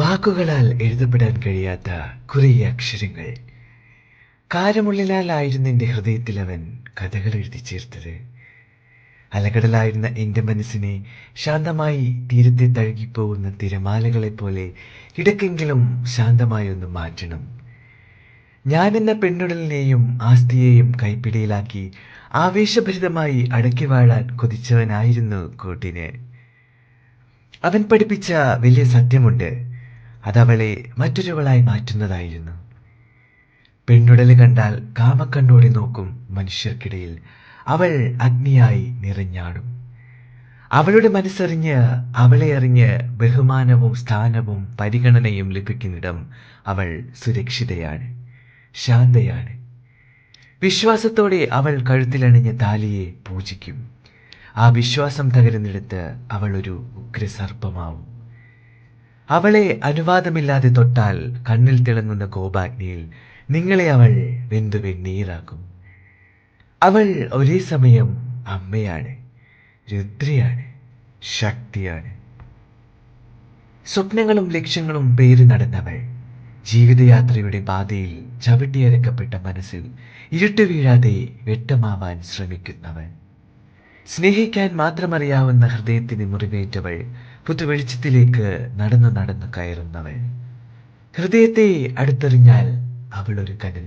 വാക്കുകളാൽ എഴുതപ്പെടാൻ കഴിയാത്ത കുറേ അക്ഷരങ്ങൾ. കാരമുള്ളിലായിരുന്നു എന്റെ ഹൃദയത്തിൽ അവൻ കഥകൾ എഴുതി ചേർത്തത്. അലകടലായിരുന്ന എന്റെ മനസ്സിനെ ശാന്തമായി തീരത്തെ തഴുകിപ്പോകുന്ന തിരമാലകളെപ്പോലെ ഇടയ്ക്കെങ്കിലും ശാന്തമായി ഒന്ന് മാറ്റണം. ഞാനെന്ന പെണ്ണുടലിനെയും ആസ്തിയെയും കൈപ്പിടിയിലാക്കി ആവേശഭരിതമായി അടക്കി വാഴാൻ കൊതിച്ചവനായിരുന്നു കൂട്ടിന്. അവൻ പഠിപ്പിച്ച വലിയ സത്യമുണ്ട്. അതവളെ മറ്റൊരുവളായി മാറ്റുന്നതായിരുന്നു. പെണ്ണുടൽ കണ്ടാൽ കാമക്കണ്ണോടെ നോക്കും മനുഷ്യർക്കിടയിൽ. അവൾ അഗ്നിയായി നിറഞ്ഞാടും. അവളുടെ മനസ്സറിഞ്ഞ് അവളെ അറിഞ്ഞ് ബഹുമാനവും സ്ഥാനവും പരിഗണനയും ലഭിക്കുന്നിടം അവൾ സുരക്ഷിതയാണ് ശാന്തയാണ്. വിശ്വാസത്തോടെ അവൾ കഴുത്തിലണിഞ്ഞ താലിയെ പൂജിക്കും. ആ വിശ്വാസം തകരുന്നിടത്ത് അവളൊരു ഉഗ്രസർപ്പമാവും. അവളെ അനുവാദമില്ലാതെ തൊട്ടാൽ കണ്ണിൽ തിളങ്ങുന്ന കോപാഗ്നിയിൽ നിങ്ങളെ അവൾ വെന്തു വെണ്ണീരാക്കും അവൾ ഒരേ സമയം അമ്മയാണ് രുദ്രയാണ് ശക്തിയാണ്. സ്വപ്നങ്ങളും ലക്ഷ്യങ്ങളും പേര് നടന്നവൾ ജീവിതയാത്രയുടെ പാതയിൽ ചവിട്ടിയരക്കപ്പെട്ട മനസ്സിൽ ഇരുട്ട് വീഴാതെ വ്യക്തമാവാൻ ശ്രമിക്കുന്നവൻ. സ്നേഹിക്കാൻ മാത്രമറിയാവുന്ന ഹൃദയത്തിന് മുറിവേറ്റവൾ പുതുവെളിച്ചത്തിലേക്ക് നടന്നു നടന്നു കയറുന്നവൾ ഹൃദയത്തെ അടുത്തെറിഞ്ഞാൽ അവൾ ഒരു കനൽ